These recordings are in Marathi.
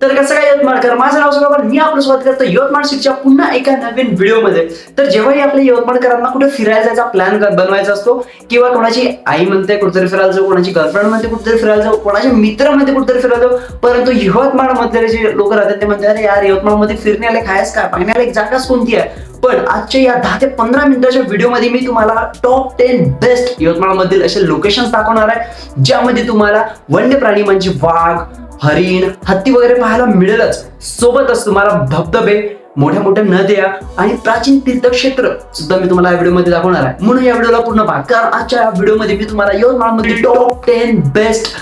तर कसं काय यवतमाळकर? माझं नाव सगळं मी आपलं स्वागत करतो यवतमाळ सिटीच्या पुन्हा एका नवीन व्हिडिओमध्ये. तर जेव्हाही आपल्या यवतमाळकरांना कुठे फिरायला जायचा प्लॅन बनवायचा असतो किंवा कोणाची आई म्हणते कुठेतरी फिरायला जाऊ कोणाची गर्लफ्रेंड म्हणते कुठेतरी फिरायला जाऊ कोणाच्या मित्र म्हणते कुठेतरी फिरायला जाऊ परंतु यवतमाळ मधले जे लोक राहतात ते म्हणतात अरे यार यवतमाळमध्ये फिरण्याला खायच काय पाहण्याला एक जागाच कोणती आहे? पण आजच्या या दहा ते पंधरा मिनिटाच्या व्हिडिओमध्ये मी तुम्हाला टॉप टेन बेस्ट यवतमाळ मधील असे लोकेशन दाखवणार आहे ज्यामध्ये तुम्हाला वन्य प्राणी म्हणजे वाघ हरिण हत्ती वगैरे पाहायला मिळेलच. सोबतच तुम्हाला धबधबे मोठ्या मोठ्या नद्या आणि प्राचीन तीर्थक्षेत्र सुद्धा मी तुम्हाला या व्हिडिओमध्ये दाखवणार आहे. म्हणून या व्हिडिओला पूर्ण भाग. कारण आजच्या या व्हिडिओमध्ये मी तुम्हाला यवतमाळमध्ये टॉप टेन बेस्ट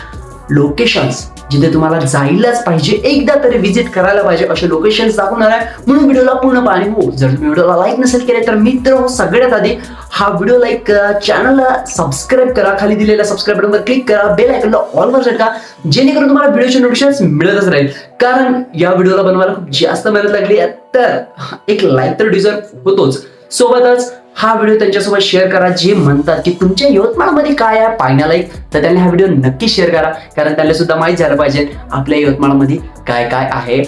लोकेशन्स जिथे तुम्हाला जायलाच पाहिजे. एकदा तरी व्हिजिट करायला पाहिजे असे लोकेशन्स दाखवणार आहे. म्हणून व्हिडिओला पूर्ण पाणी हो. जर तुम्ही व्हिडिओला लाईक नसेल केले तर मित्र हो सगळ्यात आधी हा व्हिडिओ लाईक करा. चॅनलला सबस्क्राईब करा. खाली दिलेल्या सबस्क्राईब बटनवर क्लिक करा. बेल आयकनला ऑलवर सेट का जेणेकरून तुम्हाला व्हिडिओचे नोटिफिकेशन मिळतच राहील. कारण या व्हिडिओला बनवायला खूप जास्त मेहनत लागली आहे. तर एक लाईक तर डिझर्व होतोच. सोबतच हा व्हिडिओ त्यांच्यासोबत शेअर करा. जे म्हणतात की तुमच्या यवतमाळमध्ये काय आहे पाहण्यालायक तर त्यांनी हा व्हिडिओ नक्की शेअर करा. कारण त्यांना सुद्धा माहीत झालं पाहिजे आपल्या यवतमाळमध्ये काय काय आहे.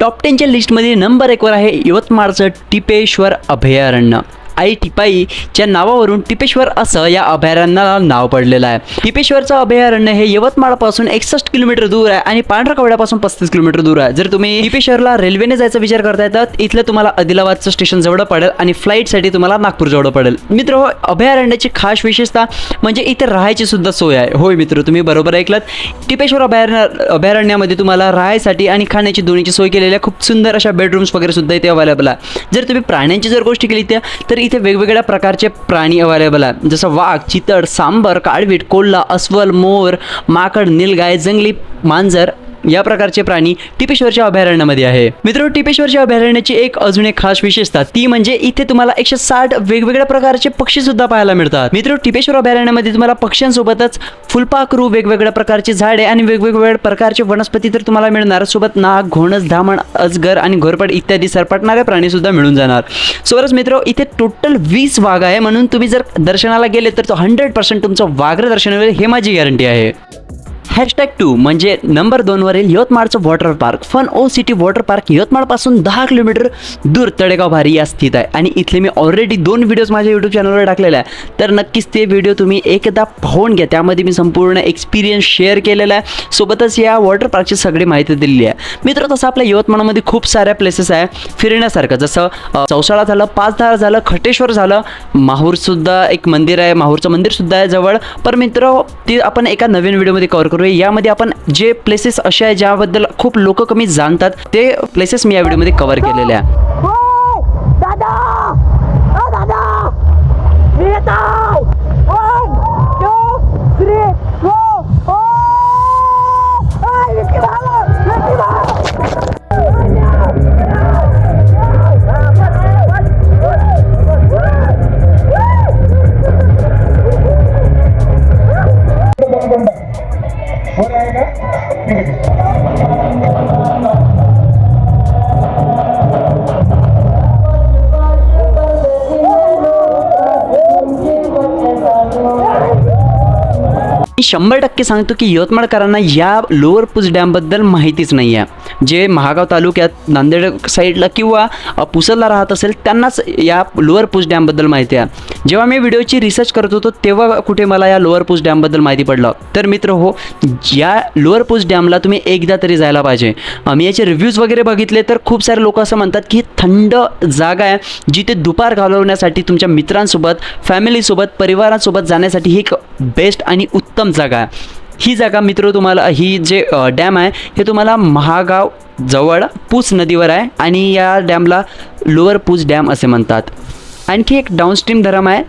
टॉप टेनच्या लिस्टमध्ये नंबर एकवर आहे यवतमाळचं टिपेश्वर अभयारण्य. आई टिपाईच्या नावावरून टिपेश्वर असं या अभयारण्याला नाव पडलेलं आहे. टिपेश्वरचं अभयारण्य हे यवतमाळपासून एकसष्ट किलोमीटर दूर आहे आणि पांढरकवड्यापासून पस्तीस किलोमीटर दूर आहे. जर तुम्ही टिपेश्वरला रेल्वेने जायचा विचार करताय तर इथलं तुम्हाला आदिलाबादचं स्टेशन जवळ पडेल आणि फ्लाईटसाठी तुम्हाला नागपूर जवळ पडेल. मित्र हो, अभयारण्याची खास विशेषता म्हणजे इथे राहायची सुद्धा सोय आहे. होय मित्र तुम्ही बरोबर ऐकलात. टिपेश्वर अभयारण्य अभयारण्यामध्ये तुम्हाला राहायसाठी आणि खाण्याची दोन्हीची सोय केलेली आहे खूप सुंदर अशा बेडरूम्स वगैरे सुद्धा इथे अवेलेबल आहे. जर तुम्ही प्राण्यांची जर गोष्टी केली त्या तर इथे वेगवेगळ्या प्रकारचे प्राणी अवेलेबल आहेत. जसं वाघ चितळ सांबर काळवीट कोल्हा अस्वल मोर माकड निलगाय जंगली मांजर या प्रकारचे प्राणी टिपेश्वरच्या अभयारण्यामध्ये आहे. मित्र टिपेश्वरच्या अभयारण्याची एक अजून एक खास विशेषता ती म्हणजे इथे तुम्हाला एकशे साठ वेगवेगळ्या प्रकारचे पक्षी सुद्धा पाहायला मिळतात. मित्र टिपेश्वर अभयारण्यामध्ये तुम्हाला पक्ष्यांसोबतच फुलपाखरू वेगवेगळ्या प्रकारची झाडे आणि वेगवेगळ्या प्रकारचे वनस्पती तर तुम्हाला मिळणार. सोबत नाग घोणस धामण अजगर आणि घोरपड इत्यादी सरपटणारे प्राणी सुद्धा मिळून जाणार. सोबतच मित्र इथे टोटल वीस वाघ आहे. म्हणून तुम्ही जर दर्शनाला गेले तर तो हंड्रेड पर्सेंट तुमचं वाघ्र दर्शन होईल हे माझी गॅरंटी आहे. हॅशटॅग टू म्हणजे नंबर दोनवरील यवतमाळचं water park. Fun O city water park यवतमाळपासून दहा किलोमीटर दूर तळेगाव भारी या स्थित आहे. आणि इथले मी ऑलरेडी दोन व्हिडिओज माझ्या यूट्यूब चॅनलवर टाकलेले आहे. तर नक्कीच ते व्हिडिओ तुम्ही एकदा पाहून घ्या. त्यामध्ये मी संपूर्ण एक्सपिरियन्स शेअर केलेला आहे. सोबतच या वॉटर पार्कची सगळी माहिती दिलेली आहे. मित्र तसं आपल्या यवतमाळमध्ये खूप साऱ्या प्लेसेस आहे. फिरण्यासारखं जसं चौसाळा झालं पाचधार झालं खटेश्वर झालं माहूरसुद्धा एक मंदिर आहे. माहूरचं मंदिरसुद्धा आहे जवळ. पर मित्र ते आपण एका नवीन व्हिडिओमध्ये कव्हर करूया यामध्ये आपण जे प्लेसेस असे आहे ज्याबद्दल खूप लोक कमी जाणतात ते प्लेसेस मी या व्हिडिओमध्ये कव्हर केलेले आहे. शंभर टक्के सांगतो की यवतमाळकरांना या लोअर पूज डॅमबद्दल माहितीच नाही आहे जे महागाव तालुक्यात नांदेड साईडला किंवा अ, पुसदला राहत असेल त्यांनाच या लोअर पुस डॅमबद्दल माहिती आहे. जेव्हा मी व्हिडिओची रिसर्च करत होतो तेव्हा कुठे मला या लोअर पुस डॅमबद्दल माहिती पडलं. तर मित्र हो या लोअर पुस डॅमला तुम्ही एकदा तरी जायला पाहिजे. मी याचे रिव्ह्यूज वगैरे बघितले तर खूप सारे लोक असं म्हणतात की थंड जागा आहे जिथे दुपार घालवण्यासाठी तुमच्या मित्रांसोबत फॅमिलीसोबत परिवारासोबत जाण्यासाठी ही एक बेस्ट आणि उत्तम जागा आहे. ही जागा मित्र तुम्हाला ही जे डॅम आहे हे तुम्हाला महागाव जवळ पूस नदीवर आहे आणि या डॅमला लोअर पूस डॅम असे म्हणतात. आणखी एक डाऊनस्ट्रीम धरम आहे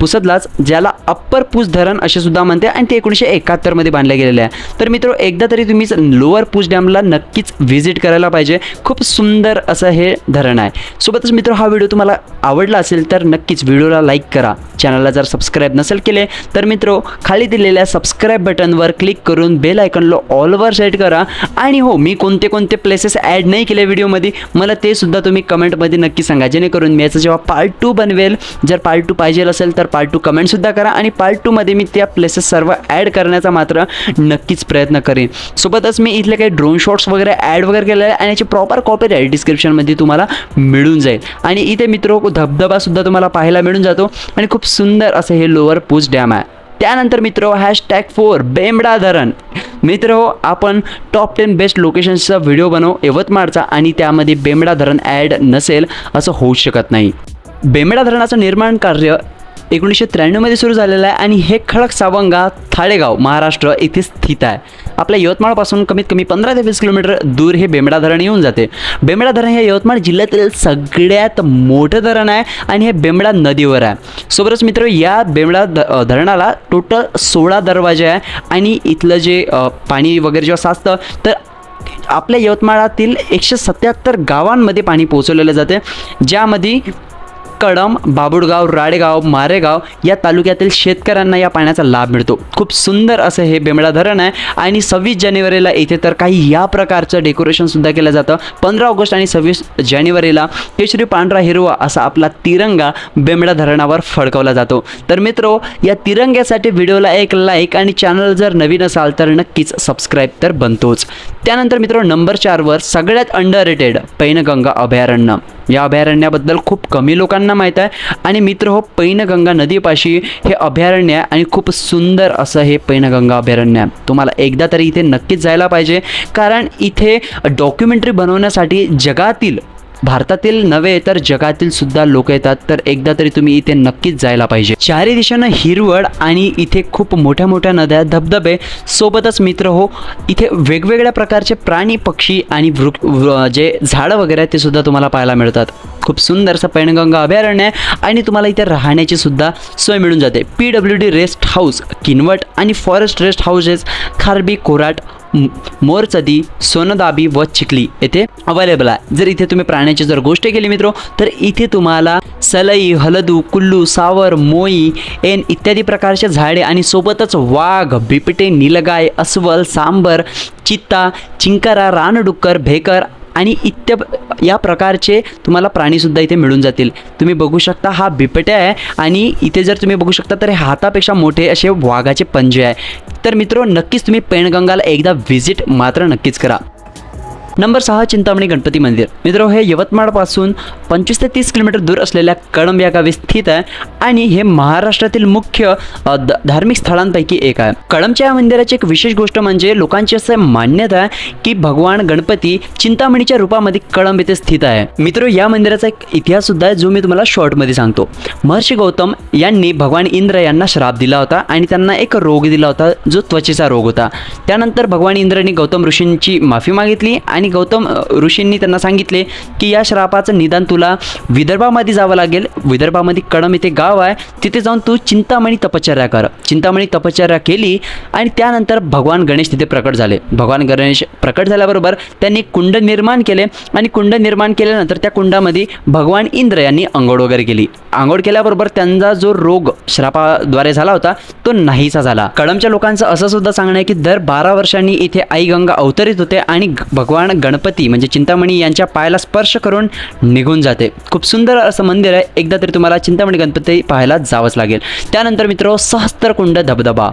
पुसदलाच ज्याला अप्पर पूस धरण असे सुद्धा म्हणते आणि ते एकोणीसशे एकाहत्तरमध्ये बांधले गेलेले आहे. तर मित्र एकदा तरी तुम्ही लोअर पूस डॅमला नक्कीच व्हिजिट करायला पाहिजे. खूप सुंदर असं हे धरण आहे. सोबतच मित्र हा व्हिडिओ तुम्हाला आवडला असेल तर नक्कीच व्हिडिओला लाईक करा. चॅनलला जर सबस्क्राईब नसेल केले तर मित्र खाली दिलेल्या सबस्क्राईब बटनवर क्लिक करून बेल आयकनला ऑलवर सेट करा. आणि हो मी कोणते कोणते प्लेसेस ॲड नाही केले व्हिडिओमध्ये मला ते सुद्धा तुम्ही कमेंटमध्ये नक्की सांगा. जेणेकरून मी याचं जेव्हा पार्ट टू बनवेल जर पार्ट टू पाहिजे असेल तर पार्ट टू कमेंटसुद्धा करा आणि पार्ट टूमध्ये मी त्या प्लेसेस सर्व ॲड करण्याचा मात्र नक्कीच प्रयत्न करेन. सोबतच मी इथले काही ड्रोन शॉट्स वगैरे ॲड वगैरे केलेले आहे आणि याची प्रॉपर कॉपी राईट डिस्क्रिप्शनमध्ये तुम्हाला मिळून जाईल. आणि इथे मित्र धबधबासुद्धा तुम्हाला पाहायला मिळून जातो आणि खूप सुंदर असं हे लोअर पूज डॅम आहे. त्यानंतर मित्र हॅशटॅग फोर बेमडा धरण. मित्र हो आपण टॉप टेन बेस्ट लोकेशन्सचा व्हिडिओ बनवू यवतमाळचा आणि त्यामध्ये बेमडा धरण ॲड नसेल असं होऊ शकत नाही. बेमडा धरणाचं निर्माण कार्य एकोणीसशे त्र्याण्णवमध्ये सुरू झालेलं आहे आणि हे खडक सावंगा थाळेगाव महाराष्ट्र येथे स्थित आहे. आपल्या यवतमाळपासून कमीत कमी पंधरा ते वीस किलोमीटर दूर हे बेमडा धरण येऊन जाते. बेमडा धरण हे यवतमाळ जिल्ह्यातील सगळ्यात मोठं धरण आहे आणि हे बेमडा नदीवर आहे. सोबतच मित्र या बेमडा धरणाला टोटल सोळा दरवाजे आहे आणि इथलं जे पाणी वगैरे जेव्हा साचतं तर आपल्या यवतमाळातील एकशे सत्याहत्तर गावांमध्ये पाणी पोहोचवलेलं जाते. ज्यामध्ये कळम बाबुडगाव राडेगाव मारेगाव या तालुक्यातील शेतकऱ्यांना या पाण्याचा लाभ मिळतो. खूप सुंदर असं हे बेमळा धरण आहे आणि सव्वीस जानेवारीला इथे तर काही या प्रकारचं डेकोरेशनसुद्धा केलं जातं. पंधरा ऑगस्ट आणि सव्वीस जानेवारीला केशरी पांढरा हिरवा असा आपला तिरंगा बेमडा धरणावर फडकवला जातो. तर मित्रो या तिरंग्यासाठी व्हिडिओला एक लाईक आणि चॅनल जर नवीन असाल तर नक्कीच सबस्क्राईब तर बनतोच. त्यानंतर मित्र नंबर चारवर सगळ्यात अंडर रेटेड पैनगंगा अभयारण्य. या अभयारण्याबद्दल खूप कमी लोकांना माहीत आहे. आणि मित्र हो पैनगंगा नदीपाशी हे अभयारण्य आहे आणि खूप सुंदर असं हे पैनगंगा अभयारण्य आहे. तुम्हाला एकदा तरी इथे नक्कीच जायला पाहिजे. कारण इथे डॉक्युमेंटरी बनवण्यासाठी जगातील भारतातील नव्हे तर जगातील सुद्धा लोक येतात तर एकदा तरी तुम्ही इथे नक्कीच जायला पाहिजे. चारी दिशेनं हिरवळ आणि इथे खूप मोठ्या मोठ्या नद्या धबधबे सोबतच मित्र हो इथे वेगवेगळ्या प्रकारचे प्राणी पक्षी आणि वृक्ष वृ- जे झाडं वगैरे आहेत ते सुद्धा तुम्हाला पाहायला मिळतात. खूप सुंदरसं पैनगंगा अभयारण्य आहे आणि तुम्हाला इथे राहण्याची सुद्धा सोय मिळून जाते. P W D rest house Kinwat आणि forest rest houses Kharbi Korat Morchadi Sondabi व चिखली येथे अवेलेबल आहे. जर इथे तुम्ही प्राण्याची जर गोष्ट केली मित्रो तर इथे तुम्हाला सलई हलदू कुल्लू सावर मोई एन इत्यादी प्रकारचे झाडे आणि सोबतच वाघ बिबटे निलगाय अस्वल सांबर चित्ता चिंकारा रानडुक्कर भेकर आणि इत्य या प्रकारचे तुम्हाला प्राणीसुद्धा इथे मिळून जातील. तुम्ही बघू शकता हा बिबट्या आहे आणि इथे जर तुम्ही बघू शकता तर हे हातापेक्षा मोठे असे वाघाचे पंजे आहे. तर मित्रो नक्कीच तुम्ही पेणगंगाला एकदा व्हिजिट मात्र नक्कीच करा. नंबर सहा चिंतामणी गणपती मंदिर. मित्र हे यवतमाळपासून पंचवीस ते तीस किलोमीटर दूर असलेल्या कळंब या गावी स्थित आहे आणि हे महाराष्ट्रातील मुख्य द- धार्मिक स्थळांपैकी एक आहे. कळंबच्या या मंदिराची एक विशेष गोष्ट म्हणजे लोकांची असं मान्यता आहे की भगवान गणपती चिंतामणीच्या रूपामध्ये कळंब येथे स्थित आहे. मित्र या मंदिराचा एक इतिहास सुद्धा आहे जो मी तुम्हाला शॉर्टमध्ये सांगतो. महर्षी गौतम यांनी भगवान इंद्र यांना श्राप दिला होता आणि त्यांना एक रोग दिला होता जो त्वचेचा रोग होता. त्यानंतर भगवान इंद्रांनी गौतम ऋषींची माफी मागितली आणि गौतम ऋषींनी त्यांना सांगितले की या श्रापाचं निदान तुला विदर्भामध्ये जावं लागेल. विदर्भामध्ये कळम इथे गाव आहे. तिथे जाऊन तू चिंतामणी तपश्चर्या कर. चिंतामणी तपश्चर्या केली आणि त्यानंतर भगवान गणेश तिथे प्रकट झाले. भगवान गणेश प्रकट झाल्याबरोबर त्यांनी कुंड निर्माण केले आणि कुंड निर्माण केल्यानंतर त्या कुंडामध्ये भगवान इंद्र यांनी आंघोळ वगैरे केली. आंघोळ केल्याबरोबर त्यांचा जो रोग श्रापाद्वारे झाला होता तो नाहीसा झाला. कळमच्या लोकांचं असं सुद्धा सांगणं आहे की दर बारा वर्षांनी इथे आई गंगा अवतरित होते आणि भगवान भगवान गणपती म्हणजे चिंतामणी यांच्या पायाला स्पर्श करून निघून जाते. खूप सुंदर असं मंदिर आहे. एकदा तरी तुम्हाला चिंतामणी गणपती पाहायला जावंच लागेल. त्यानंतर मित्र सहस्त्रकुंड धबधबा.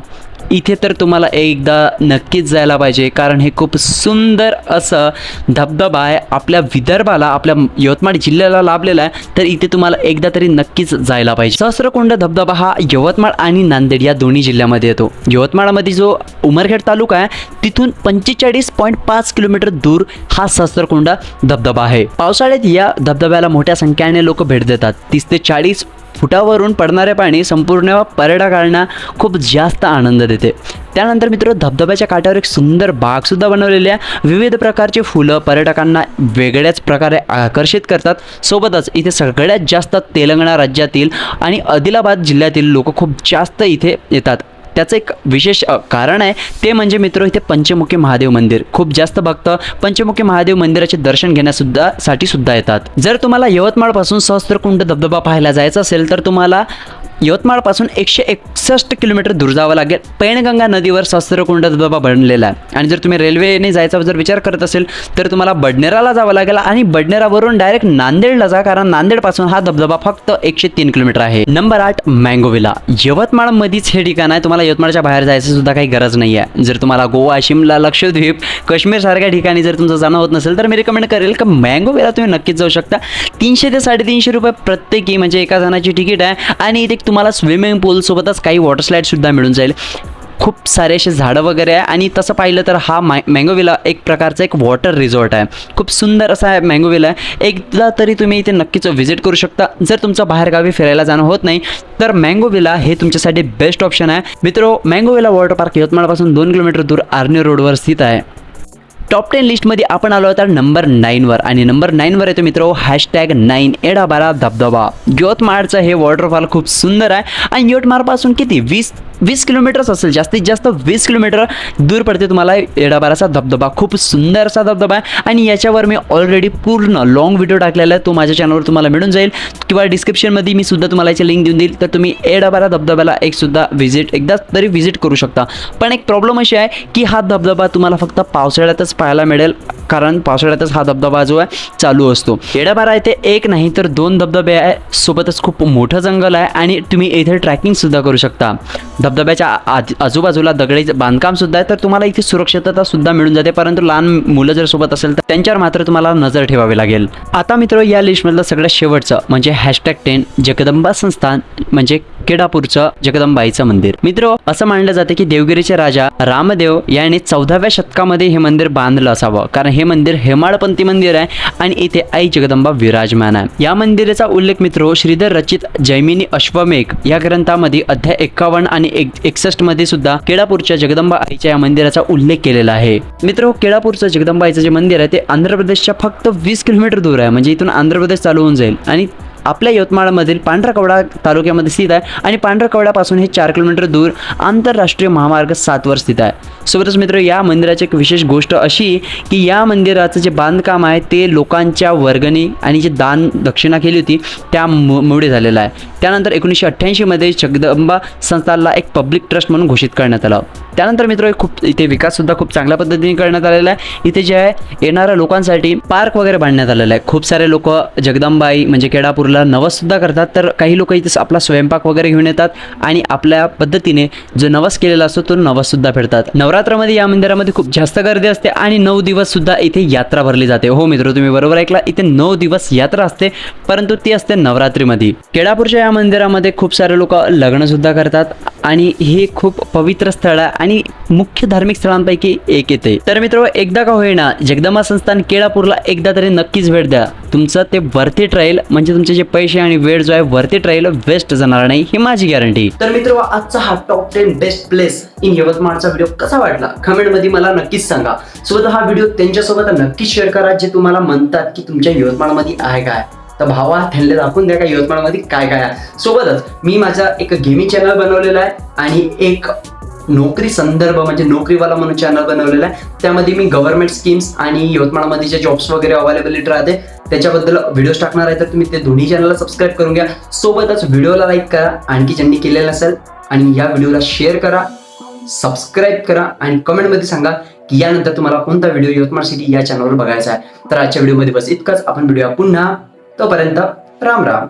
इथे तर तुम्हाला एकदा नक्कीच जायला पाहिजे कारण हे खूप सुंदर असं धबधबा आहे. आपल्या विदर्भाला आपल्या यवतमाळ जिल्ह्याला लाभलेला आहे. तर इथे तुम्हाला एकदा तरी नक्कीच जायला पाहिजे. सहस्रकुंड धबधबा हा यवतमाळ आणि नांदेड या दोन्ही जिल्ह्यामध्ये येतो. यवतमाळमध्ये जो उमरखेड तालुका आहे तिथून पंचेचाळीस पॉईंट पाच किलोमीटर दूर हा सहस्रकुंड धबधबा आहे. पावसाळ्यात या धबधब्याला मोठ्या संख्येने लोक भेट देतात. तीस ते चाळीस फुटावरून पडणारे पाणी संपूर्ण पर्यटकांना खूप जास्त आनंद देते. त्यानंतर मित्र धबधब्याच्या काठावर एक सुंदर बागसुद्धा बनवलेली आहे. विविध प्रकारची फुलं पर्यटकांना वेगळ्याच प्रकारे आकर्षित करतात. सोबतच इथे सगळ्यात जास्त तेलंगणा राज्यातील आणि आदिलाबाद जिल्ह्यातील लोक खूप जास्त इथे येतात. त्याचं एक विशेष कारण आहे ते म्हणजे मित्र इथे पंचमुखी महादेव मंदिर. खूप जास्त भक्त पंचमुखी महादेव मंदिराचे दर्शन घेण्यासुद्धा साठी सुद्धा येतात. जर तुम्हाला यवतमाळपासून सहस्त्रकुंड धबधबा पाहायला जायचं असेल तर तुम्हाला यवतमाळपासून एकशे एकसष्ट किलोमीटर दूर जावं लागेल. पैणगंगा नदीवर सहस्त्रकुंड धबधबा बनलेला आहे. आणि जर तुम्ही रेल्वेने जायचा जर विचार करत असेल तर तुम्हाला बडनेराला जावं लागेल आणि बडनेरावरून डायरेक्ट नांदेडला जा कारण नांदेडपासून हा धबधबा फक्त एकशे तीन किलोमीटर आहे. नंबर आठ मँगोविला यवतमाळमध्येच हे ठिकाण आहे. तुम्हाला यवतमाळच्या बाहेर जायचं सुद्धा काही गरज नाही आहे जर तुम्हाला गोवा शिमला लक्षद्वीप काश्मीर सारख्या ठिकाणी जर तुमचं जाणं होत नसेल तर मी रिकमेंड करेल का मँगोविला तुम्ही नक्कीच जाऊ शकता. तीनशे ते साडेतीनशे रुपये प्रत्येकी म्हणजे एका जणाची तिकीट आहे. आणि इथे तुम्हाला स्विमिंग पूलसोबतच काही वॉटर स्लाईडसुद्धा मिळून जाईल. खूप सारे असे झाडं वगैरे आहे. आणि तसं पाहिलं तर हा मॅ मँगोविला एक प्रकारचा एक वॉटर रिझॉर्ट आहे. खूप सुंदर असा आहे मँगोविला आहे. एकदा तरी तुम्ही इथे नक्कीच व्हिजिट करू शकता. जर तुमचं बाहेरगावी फिरायला जाणं होत नाही तर मँगोविला हे तुमच्यासाठी बेस्ट ऑप्शन आहे. मित्रो मँगोविला वॉटर पार्क यवतमाळपासून दोन किलोमीटर दूर आर्नी रोडवर स्थित आहे. टॉप टेन लिस्टमध्ये आपण आलो तर नंबर नाईनवर आणि नंबर नाईनवर येतो मित्र हॅशटॅग नाईन एडा बारा धबधबा. यवतमाळचं हे वॉटरफॉल खूप सुंदर आहे. आणि यवतमाळपासून किती? वीस वीस किलोमीटर्स असेल जास्तीत जास्त वीस किलोमीटर दूर पडते तुम्हाला येडाबाराचा धबधबा. खूप सुंदर असा धबधबा आहे. आणि याच्यावर मी ऑलरेडी पूर्ण लॉंग व्हिडिओ टाकलेला आहे. तो माझ्या चॅनलवर तुम्हाला मिळून जाईल. किंवा डिस्क्रिप्शनमध्ये मी सुद्धा तुम्हाला याची लिंक देऊन देईल. तर तुम्ही येडाबारा धबधब्याला एक सुद्धा व्हिजिट एकदा तरी व्हिजिट करू शकता. पण एक प्रॉब्लेम अशी आहे की हा धबधबा तुम्हाला फक्त पावसाळ्यातच पाहायला मिळेल. कारण पावसाळ्यातच हा धबधबा जो आहे चालू असतो. एडाबारा येथे एक नाही तर दोन धबधबे आहे. सोबतच खूप मोठं जंगल आहे. आणि तुम्ही इथे ट्रॅकिंगसुद्धा करू शकता. धबधब्याच्या आज आजूबाजूला दगडी बांधकाम सुद्धा आहे तर तुम्हाला इथे सुरक्षितता सुद्धा मिळून जाते. परंतु लहान मुलं जर सोबत असेल तर त्यांच्यावर मात्र तुम्हाला नजर ठेवावी लागेल. आता मित्र या लिस्टमधलं सगळ्यात शेवटचं म्हणजे हॅशटॅग टेन जगदंबा संस्थान म्हणजे केडापूरचं जगदंबाईचं मंदिर. मित्र असं मानलं जाते की देवगिरीचे राजा रामदेव यांनी चौदाव्या शतकामध्ये हे मंदिर बांधलं असावं. कारण हे मंदिर हेमाळपंथी मंदिर आहे आणि इथे आई जगदंबा विराजमान आहे. या मंदिराचा उल्लेख मित्र श्रीधर रचित जैमिनी अश्वमेघ या ग्रंथामध्ये अध्याय एक्कावन्न आणि एक एकसष्टमध्ये सुद्धा केळापूरच्या जगदंबा आईच्या या मंदिराचा उल्लेख केलेला आहे. मित्र केळापूरचं जगदंबा आईचं जे मंदिर आहे ते आंध्र प्रदेशच्या फक्त वीस किलोमीटर दूर आहे. म्हणजे इथून आंध्र प्रदेश चालू होऊन जाईल. आणि आपल्या यवतमाळमधील पांढरकवडा तालुक्यामध्ये स्थित आहे आणि पांढरकवड्यापासून हे चार किलोमीटर दूर आंतरराष्ट्रीय महामार्ग सातवर स्थित आहे. सोबतच मित्र या मंदिराची एक विशेष गोष्ट अशी की या मंदिराचं जे बांधकाम आहे ते लोकांच्या वर्गणी आणि जे दान दक्षिणा केली होती त्यामुळे झालेलं आहे. त्यानंतर एकोणीसशे अठ्ठ्याऐंशीमध्ये जगदंबा संस्थानला एक पब्लिक ट्रस्ट म्हणून घोषित करण्यात आलं. त्यानंतर मित्र खूप इथे विकाससुद्धा खूप चांगल्या पद्धतीने करण्यात आलेला आहे. इथे जे आहे येणाऱ्या लोकांसाठी पार्क वगैरे बांधण्यात आलेला आहे. खूप सारे लोक जगदंबाई म्हणजे केडापूरला नवससुद्धा करतात. तर काही लोक इथे आपला स्वयंपाक वगैरे घेऊन येतात आणि आपल्या पद्धतीने जो नवस केलेला असतो तो नवससुद्धा फेडतात. नवरात्रामध्ये या मंदिरामध्ये खूप जास्त गर्दी असते आणि नऊ दिवससुद्धा इथे यात्रा भरली जाते. हो मित्र तुम्ही बरोबर ऐकला. इथे नऊ दिवस यात्रा असते परंतु ती असते नवरात्रीमध्ये. केडापूरच्या या मंदिरामध्ये खूप सारे लोक लग्न सुद्धा करतात आणि हे खूप पवित्र स्थळ आहे आणि मुख्य धार्मिक स्थळांपैकी एक येते. तर मित्र एकदा का होईना जगदंबा संस्थान केळापूरला एकदा तरी नक्कीच भेट द्या. तुमचं ते वरती राहील म्हणजे तुमचे जे पैसे आणि वेळ जो आहे वरती राहील वेस्ट जाणार नाही ही माझी गॅरंटी तर मित्र आजचा हा top ten best place in यवतमाळचा video कसा वाटला? कमेंटमध्ये मला नक्कीच सांगा. सोबत हा व्हिडिओ त्यांच्यासोबत नक्कीच शेअर करा जे तुम्हाला म्हणतात की तुमच्या यवतमाळमध्ये आहे काय. तर भावा त्यांना दाखवून द्या का यवतमाळमध्ये काय काय आहे. सोबतच मी माझा एक गेमिंग चॅनल बनवलेला आहे आणि एक नोकरी संदर्भ म्हणजे नोकरीवाला म्हणून चॅनल बनवलेला आहे. त्यामध्ये मी गव्हर्नमेंट स्कीम्स आणि यवतमाळमध्ये जे जॉब्स वगैरे अवेलेबिलिटी राहते त्याच्याबद्दल व्हिडिओज टाकणार आहे तर तुम्ही ते दोन्ही चॅनलला सबस्क्राईब करून घ्या. सोबतच व्हिडिओला लाईक करा आणखी ज्यांनी केलेलं असेल आणि या व्हिडिओला शेअर करा सबस्क्राईब करा आणि कमेंटमध्ये सांगा की यानंतर तुम्हाला कोणता व्हिडिओ यवतमाळ सिटी या चॅनलवर बघायचा आहे. तर आजच्या व्हिडिओमध्ये बस इतकंच. आपण व्हिडिओ पुन्हा. तोपर्यंत राम राम.